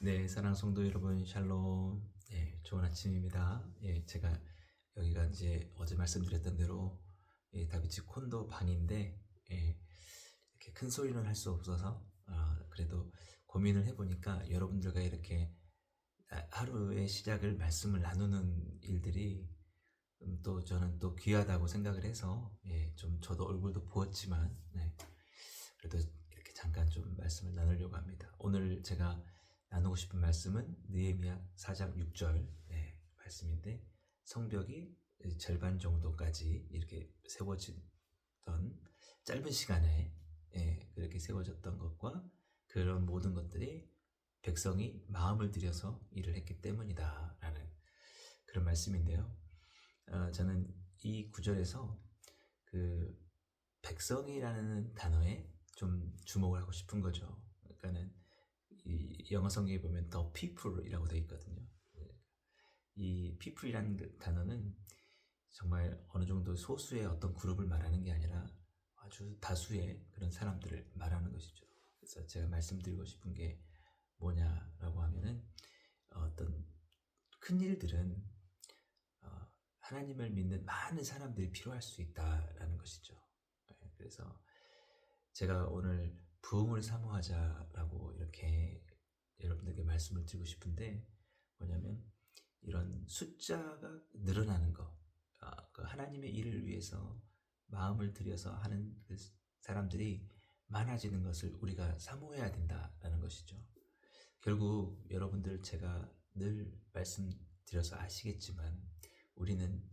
네, 사랑 성도 여러분, 샬롬. 예, 좋은 아침입니다. 예, 제가 여기가 이제 어제 말씀드렸던 대로 예, 다비치 콘도 방인데 예, 이렇게 큰 소리는 할 수 없어서 아, 그래도 고민을 해보니까 여러분들과 이렇게 아, 하루의 시작을 말씀을 나누는 일들이 음, 또 저는 또 귀하다고 생각을 해서 예, 좀 저도 얼굴도 부었지만 네, 그래도 이렇게 잠깐 좀 말씀을 나누려고 합니다. 오늘 제가 나누고 싶은 말씀은 느헤미야 4장 6절 네, 말씀인데 성벽이 절반 정도까지 이렇게 세워지던 짧은 시간에 예, 그렇게 세워졌던 것과 그런 모든 것들이 백성이 마음을 들여서 일을 했기 때문이다라는 그런 말씀인데요. 어, 저는 이 구절에서 그 백성이라는 단어에 좀 주목을 하고 싶은 거죠. 그러니까는 이 영어 성경에 보면 the people이라고 되어 있거든요. 이 people이라는 그 단어는 정말 어느 정도 소수의 어떤 그룹을 말하는 게 아니라 아주 다수의 그런 사람들을 말하는 것이죠. 그래서 제가 말씀드리고 싶은 게 뭐냐라고 하면은 어떤 큰 일들은 어, 하나님을 믿는 많은 사람들이 필요할 수 있다라는 것이죠. 네, 그래서 제가 오늘 부흥을 사모하자라고 이렇게 여러분들에게 말씀을 드리고 싶은데 뭐냐면 이런 숫자가 늘어나는 것, 아, 그 하나님의 일을 위해서 마음을 들여서 하는 그 사람들이 많아지는 것을 우리가 사모해야 된다라는 것이죠. 결국 여러분들 제가 늘 말씀드려서 아시겠지만 우리는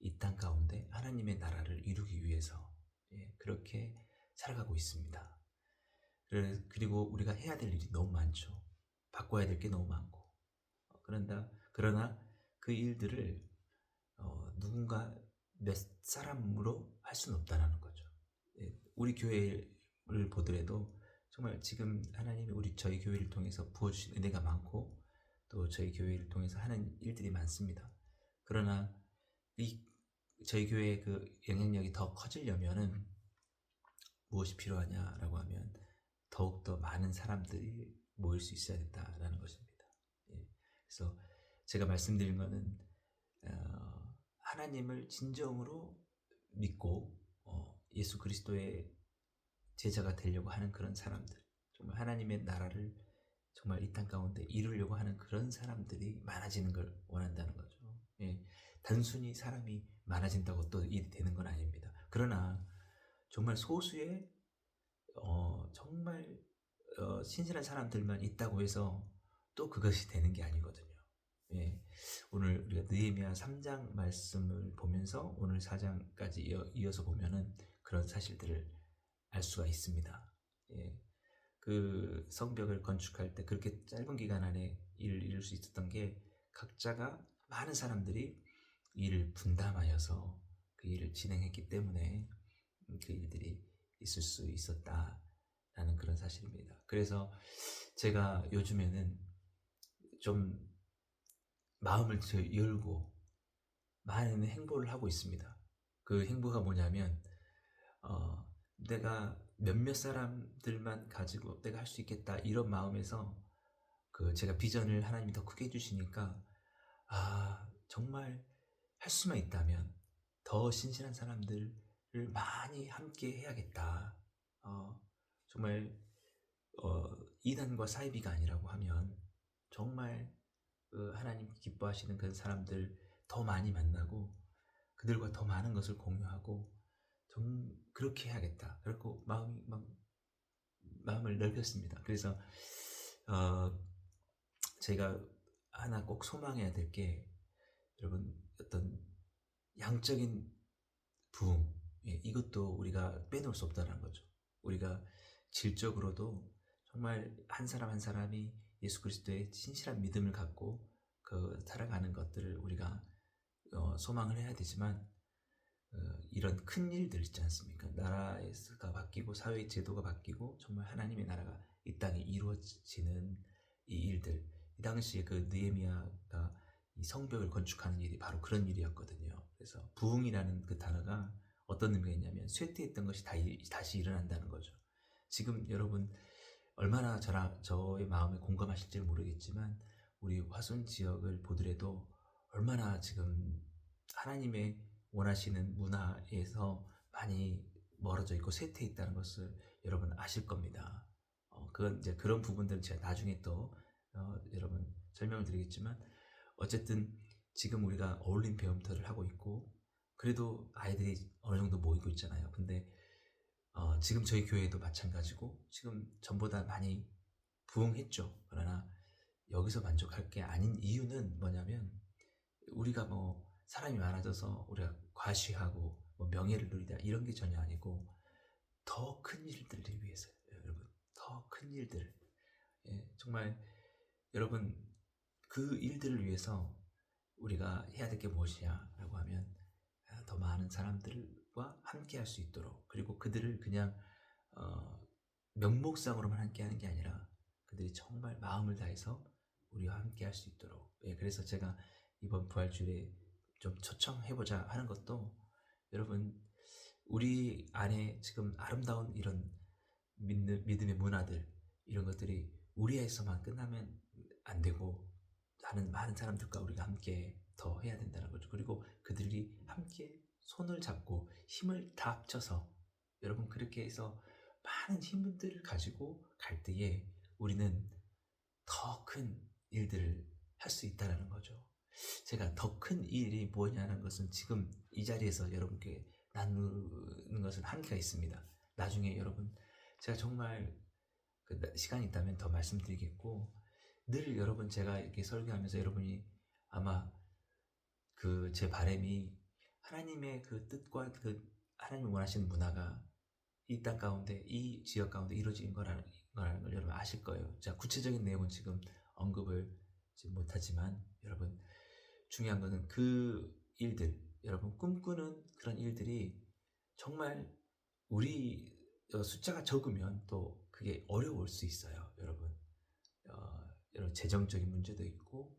이 땅 가운데 하나님의 나라를 이루기 위해서 예, 그렇게 살아가고 있습니다. 그리고 우리가 해야 될 일이 너무 많죠. 바꿔야 될 게 너무 많고. 어, 그런다, 그러나 그 일들을 어, 누군가 몇 사람으로 할 수는 없다는 거죠. 예, 우리 교회를 보더라도 정말 지금 하나님이 우리 저희 교회를 통해서 부어주신 은혜가 많고 또 저희 교회를 통해서 하는 일들이 많습니다. 그러나 이 저희 교회의 그 영향력이 더 커지려면은 무엇이 필요하냐라고 하면 더욱더 많은 사람들이 모일 수 있어야 된다라는 것입니다. 예. 그래서 제가 말씀드린 것은 어, 하나님을 진정으로 믿고 어, 예수 그리스도의 제자가 되려고 하는 그런 사람들, 정말 하나님의 나라를 정말 이 땅 가운데 이루려고 하는 그런 사람들이 많아지는 걸 원한다는 거죠. 예. 단순히 사람이 많아진다고 또 일이 되는 건 아닙니다. 그러나 정말 소수의 어, 정말 어, 신실한 사람들만 있다고 해서 또 그것이 되는 게 아니거든요. 예, 오늘 우리가 느헤미야 3장 말씀을 보면서 오늘 4장까지 이어, 서 보면은 그런 사실들을 알 수가 있습니다. 예, 그 성벽을 건축할 때 그렇게 짧은 기간 안에 일을 이룰 수 있었던 게 각자가 많은 사람들이 일을 분담하여서 그 일을 진행했기 때문에 그 일들이 있을 수 있었다 라는 그런 사실입니다. 그래서 제가 요즘에는 좀 마음을 열고 많은 행보를 하고 있습니다. 그 행보가 뭐냐면 어, 내가 몇몇 사람들만 가지고 내가 할 수 있겠다 이런 마음에서 그 제가 비전을 하나님이 더 크게 해주시니까 아 정말 할 수만 있다면 더 신실한 사람들 를 많이 함께 해야겠다. 어, 정말 어, 이단과 사이비가 아니라고 하면 정말 그 하나님 기뻐하시는 그런 사람들 더 많이 만나고 그들과 더 많은 것을 공유하고 좀 그렇게 해야겠다. 그리고 마음이 막 마음을 넓혔습니다. 그래서 어, 제가 하나 꼭 소망해야 될 게 여러분 어떤 양적인 부흥 예, 이것도 우리가 빼놓을 수 없다는 거죠. 우리가 질적으로도 정말 한 사람 한 사람이 예수 그리스도의 신실한 믿음을 갖고 그 살아가는 것들을 우리가 어, 소망을 해야 되지만 어, 이런 큰 일들 있지 않습니까? 나라가 바뀌고 사회의 제도가 바뀌고 정말 하나님의 나라가 이 땅에 이루어지는 이 일들 이 당시에 그 느헤미야가 이 성벽을 건축하는 일이 바로 그런 일이었거든요. 그래서 부흥이라는 그 단어가 어떤 의미가 있냐면 쇠퇴했던 것이 다, 다시 일어난다는 거죠. 지금 여러분 얼마나 저랑 저의 마음에 공감하실지 모르겠지만 우리 화순 지역을 보더라도 얼마나 지금 하나님의 원하시는 문화에서 많이 멀어져 있고 쇠퇴해 있다는 것을 여러분 아실 겁니다. 어, 그건 이제 그런 부분들은 제가 나중에 또 어, 여러분 설명을 드리겠지만 어쨌든 지금 우리가 어울림 배움터를 하고 있고 그래도 아이들이 어느 정도 모이고 있잖아요. 근데 어, 지금 저희 교회도 마찬가지고 지금 전보다 많이 부흥했죠. 그러나 여기서 만족할 게 아닌 이유는 뭐냐면 우리가 뭐 사람이 많아져서 우리가 과시하고 뭐 명예를 누리다 이런 게 전혀 아니고 더 큰 일들을 위해서요, 여러분. 더 큰 일들. 예, 정말 여러분 그 일들을 위해서 우리가 해야 될 게 무엇이냐라고 하면 아, 더 많은 사람들과 함께 할 수 있도록 그리고 그들을 그냥 어, 명목상으로만 함께 하는 게 아니라 그들이 정말 마음을 다해서 우리와 함께 할 수 있도록. 예, 그래서 제가 이번 부활주일에 좀 초청해보자 하는 것도 여러분 우리 안에 지금 아름다운 이런 믿는, 믿음의 문화들 이런 것들이 우리에서만 끝나면 안 되고 하는 많은 사람들과 우리가 함께 더 해야 된다는 거죠. 그리고 그들이 함께 손을 잡고 힘을 다 합쳐서 여러분 그렇게 해서 많은 힘들을 가지고 갈 때에 우리는 더 큰 일들을 할 수 있다는 거죠. 제가 더 큰 일이 뭐냐는 것은 지금 이 자리에서 여러분께 나누는 것은 한계가 있습니다. 나중에 여러분 제가 정말 그 시간이 있다면 더 말씀드리겠고 늘 여러분 제가 이렇게 설교하면서 여러분이 아마 그 제 바람이 하나님의 그 뜻과 그 하나님이 원하시는 문화가 이 땅 가운데 이 지역 가운데 이루어진 거라는, 걸 여러분 아실 거예요. 자 구체적인 내용은 지금 언급을 지금 못하지만 여러분 중요한 거는 그 일들 여러분 꿈꾸는 그런 일들이 정말 우리 어, 숫자가 적으면 또 그게 어려울 수 있어요, 여러분. 어, 여러 재정적인 문제도 있고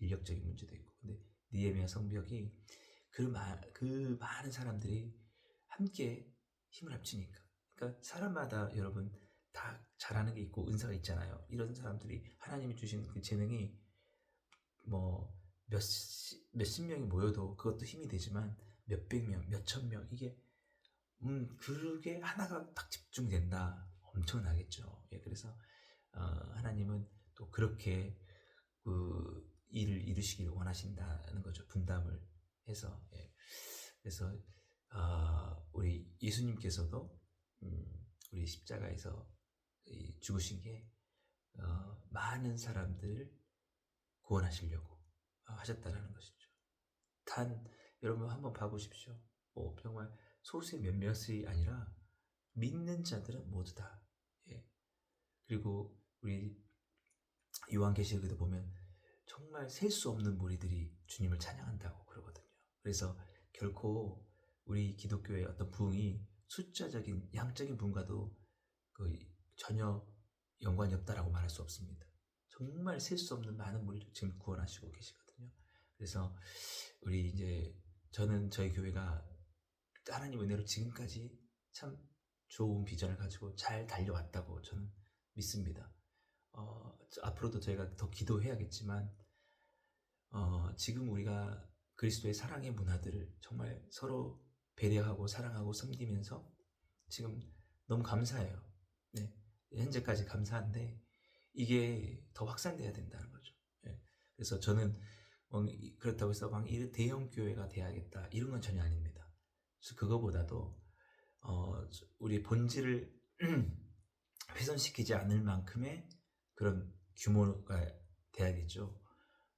인력적인 문제도 있고. 근데 니에미아 성벽이 그, 마, 그 많은 사람들이 함께 힘을 합치니까. 그러니까 사람마다 여러분 다 잘하는 게 있고 은사가 있잖아요. 이런 사람들이 하나님이 주신 그 재능이 뭐 몇십, 몇십 명이 모여도 그것도 힘이 되지만 몇백 명, 몇천 명 이게 음 그게 하나가 딱 집중된다. 엄청나겠죠. 예 그래서 어, 하나님은 또 그렇게 그 일을 이루시길 원하신다는 거죠. 분담을 해서. 예. 그래서 어, 우리 예수님께서도 음, 우리 십자가에서 죽으신 게 어, 많은 사람들을 구원하시려고 하셨다라는 것이죠. 단 여러분 한번 봐보십시오. 뭐 정말 소수의 몇몇이 아니라 믿는 자들은 모두 다. 예. 그리고 우리 요한계시록에도 보면 정말 셀 수 없는 무리들이 주님을 찬양한다고 그러거든요. 그래서 결코 우리 기독교의 어떤 부흥이 숫자적인 양적인 부흥과도 그 전혀 연관이 없다라고 말할 수 없습니다. 정말 셀 수 없는 많은 무리를 지금 구원하시고 계시거든요. 그래서 우리 이제 저는 저희 교회가 하나님 은혜로 지금까지 참 좋은 비전을 가지고 잘 달려왔다고 저는 믿습니다. 어, 앞으로도 저희가 더 기도해야겠지만 어, 지금 우리가 그리스도의 사랑의 문화들을 정말 서로 배려하고 사랑하고 섬기면서 지금 너무 감사해요. 네, 현재까지 감사한데 이게 더 확산돼야 된다는 거죠. 네, 그래서 저는 뭐 그렇다고 해서 막 대형 교회가 돼야겠다 이런 건 전혀 아닙니다. 그래서 그거보다도 어, 우리 본질을 훼손시키지 않을 만큼의 그런 규모가 돼야겠죠.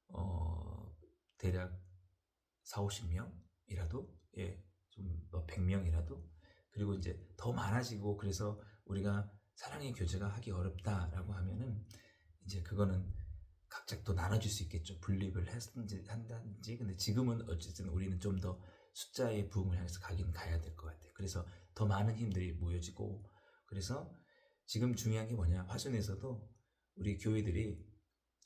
어, 대략 4, 50명이라도, 예, 좀뭐 100명이라도, 그리고 이제 더 많아지고, 그래서 우리가 사랑의 교제가 하기 어렵다라고 하면은, 이제 그거는 각자 또 나눠줄 수 있겠죠. 분립을 했든지, 한다든지. 근데 지금은 어쨌든 우리는 좀 더 숫자의 부흥을 향해서 가긴 가야 될 것 같아요. 그래서 더 많은 힘들이 모여지고, 그래서 지금 중요한 게 뭐냐. 화순에서도 우리 교회들이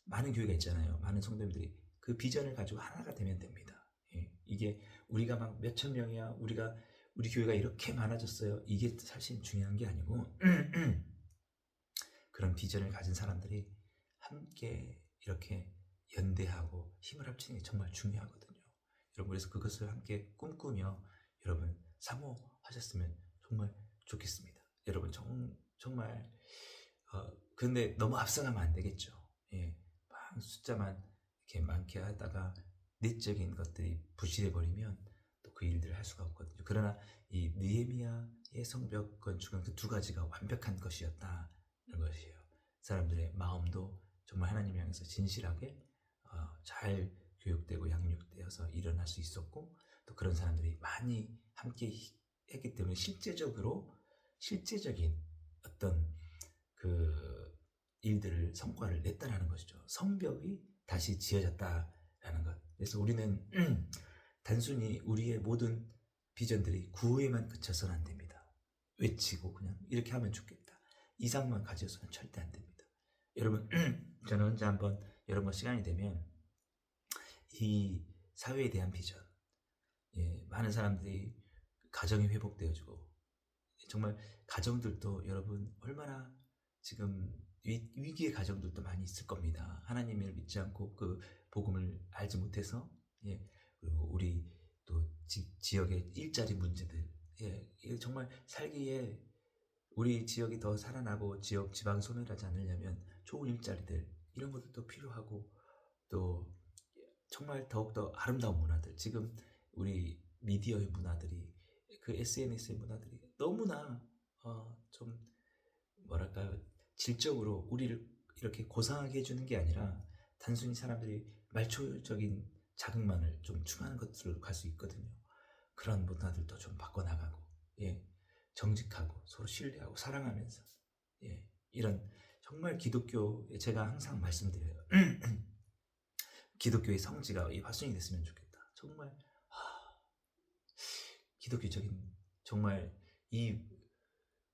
많은 교회가 있잖아요. 많은 성도님들이 그 비전을 가지고 하나가 되면 됩니다. 예, 이게 우리가 막 몇천 명이야. 우리가 우리 교회가 이렇게 많아졌어요. 이게 사실 중요한 게 아니고 그런 비전을 가진 사람들이 함께 이렇게 연대하고 힘을 합치는 게 정말 중요하거든요. 여러분 그래서 그것을 함께 꿈꾸며 여러분 사모하셨으면 정말 좋겠습니다. 여러분 정, 정말 어, 근데 너무 앞서가면 안 되겠죠. 예, 막 숫자만 이렇게 많게 하다가 내적인 것들이 부실해 버리면 또 그 일들을 할 수가 없거든요. 그러나 이 느헤미야의 성벽 건축은 그 두 가지가 완벽한 것이었다는 것이에요. 사람들의 마음도 정말 하나님 향해서 진실하게 어, 잘 교육되고 양육되어서 일어날 수 있었고 또 그런 사람들이 많이 함께 했기 때문에 실제적으로 실제적인 어떤 그 일들을 성과를 냈다라는 것이죠. 성벽이 다시 지어졌다라는 것. 그래서 우리는 단순히 우리의 모든 비전들이 구호에만 그쳐서는 안 됩니다. 외치고 그냥 이렇게 하면 좋겠다. 이상만 가져서는 절대 안 됩니다. 여러분, 저는 언제 한번 여러분 시간이 되면 이 사회에 대한 비전, 예, 많은 사람들이 가정이 회복되어지고 정말 가정들도 여러분 얼마나 지금 위, 위기의 가정들도 많이 있을 겁니다. 하나님을 믿지 않고 그 복음을 알지 못해서 예, 그리고 우리 또 지, 지역의 일자리 문제들 예, 정말 살기에 우리 지역이 더 살아나고 지역 지방 소멸하지 않으려면 좋은 일자리들 이런 것들도 필요하고 또 정말 더욱더 아름다운 문화들 지금 우리 미디어의 문화들이 그 SNS의 문화들이 너무나 어, 좀 뭐랄까요 질적으로 우리를 이렇게 고상하게 해주는 게 아니라 단순히 사람들이 말초적인 자극만을 좀 추구하는 것들로 갈 수 있거든요. 그런 문화들도 좀 바꿔나가고 예 정직하고 서로 신뢰하고 사랑하면서 예 이런 정말 기독교 제가 항상 말씀드려요. 기독교의 성지가 이 발전이 됐으면 좋겠다. 정말 하, 기독교적인 정말 이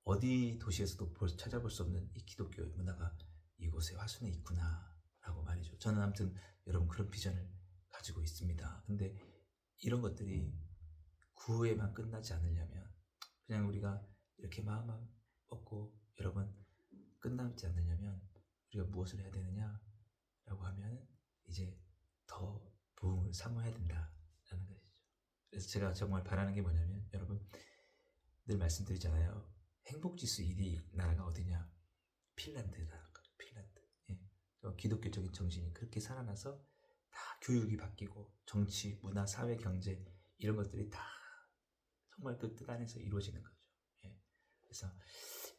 어디 도시에서도 볼, 찾아볼 수 없는 이 기독교의 문화가 이곳에 화순에 있구나라고 말이죠. 저는 아무튼 여러분 그런 비전을 가지고 있습니다. 근데 이런 것들이 구호에만 끝나지 않으려면 그냥 우리가 이렇게 마음 먹고 여러분 끝나지 않으려면 우리가 무엇을 해야 되느냐라고 하면 이제 더 부흥을 사모해야 된다라는 것이죠. 그래서 제가 정말 바라는 게 뭐냐면 여러분 늘 말씀드리잖아요. 행복지수 1위 나라가 어디냐? 핀란드라는 거죠. 핀란드. 예. 어, 기독교적인 정신이 그렇게 살아나서 다 교육이 바뀌고 정치, 문화, 사회, 경제 이런 것들이 다 정말 그 뜻 안에서 이루어지는 거죠. 예. 그래서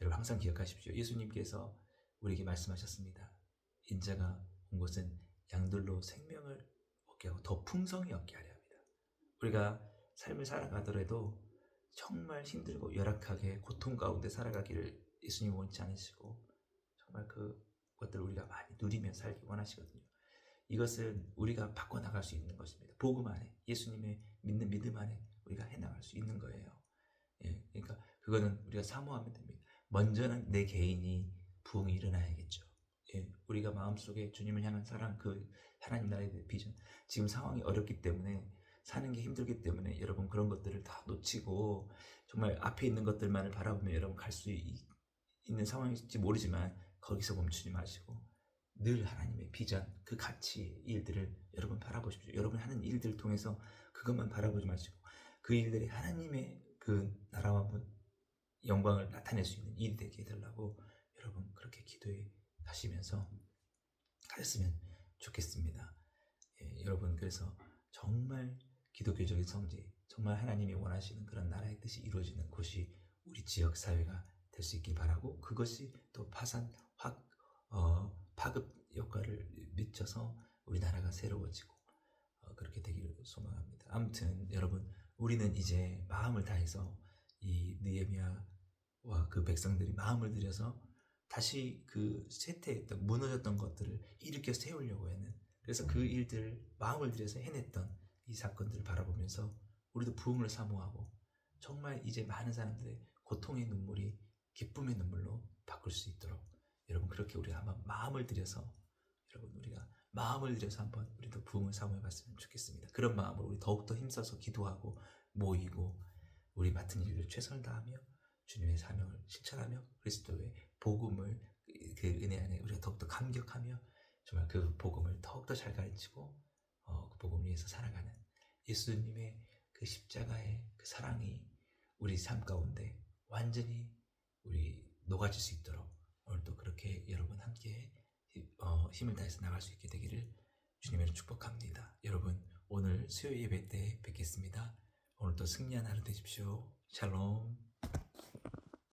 여러분 항상 기억하십시오. 예수님께서 우리에게 말씀하셨습니다. 인자가 온 곳은 양들로 생명을 얻게 하고 더 풍성히 얻게 하려 합니다. 우리가 삶을 살아가더라도 정말 힘들고 열악하게 고통 가운데 살아가기를 예수님 원치 않으시고 정말 그 것들을 우리가 많이 누리며 살기 원하시거든요. 이것은 우리가 바꿔 나갈 수 있는 것입니다. 복음 안에 예수님의 믿는 믿음 안에 우리가 해 나갈 수 있는 거예요. 예, 그러니까 그거는 우리가 사모하면 됩니다. 먼저는 내 개인이 부흥이 일어나야겠죠. 예, 우리가 마음속에 주님을 향한 사랑, 그 하나님 나라의 비전. 지금 상황이 어렵기 때문에 사는 게 힘들기 때문에 여러분 그런 것들을 다 놓치고 정말 앞에 있는 것들만을 바라보며 여러분 갈 수 있는 상황일지 모르지만 거기서 멈추지 마시고 늘 하나님의 비전, 그 가치 일들을 여러분 바라보십시오. 여러분 하는 일들을 통해서 그것만 바라보지 마시고 그 일들이 하나님의 그 나라와 영광을 나타낼 수 있는 일이 되게 해달라고 여러분 그렇게 기도해 가시면서 가셨으면 좋겠습니다. 예, 여러분 그래서 정말 기독교적인 성지, 정말 하나님이 원하시는 그런 나라의 뜻이 이루어지는 곳이 우리 지역 사회가 될 수 있길 바라고 그것이 또 파산, 확, 어, 파급 효과를 미쳐서 우리나라가 새로워지고 어, 그렇게 되기를 소망합니다. 아무튼 여러분 우리는 이제 마음을 다해서 이 느헤미야와 그 백성들이 마음을 들여서 다시 그 쇠퇴했던 무너졌던 것들을 일으켜 세우려고 하는 그래서 그 일들을 마음을 들여서 해냈던 이 사건들을 바라보면서 우리도 부흥을 사모하고 정말 이제 많은 사람들의 고통의 눈물이 기쁨의 눈물로 바꿀 수 있도록 여러분 그렇게 우리가 한번 마음을 들여서 여러분 우리가 마음을 들여서 한번 우리도 부흥을 사모해 봤으면 좋겠습니다. 그런 마음으로 우리 더욱더 힘써서 기도하고 모이고 우리 맡은 일을 최선을 다하며 주님의 사명을 실천하며 그리스도의 복음을 그- 그 은혜 안에 우리가 더욱더 감격하며 정말 그 복음을 더욱더 잘 가르치고 어, 그 복음을 위해서 살아가는 예수님의 그 십자가의 그 사랑이 우리 삶 가운데 완전히 우리 녹아질 수 있도록 오늘도 그렇게 여러분 함께 히- 어, 힘을 다해서 나갈 수 있게 되기를 주님으로 축복합니다. 여러분 오늘 수요 예배 때 뵙겠습니다. 오늘도 승리한 하루 되십시오. 샬롬.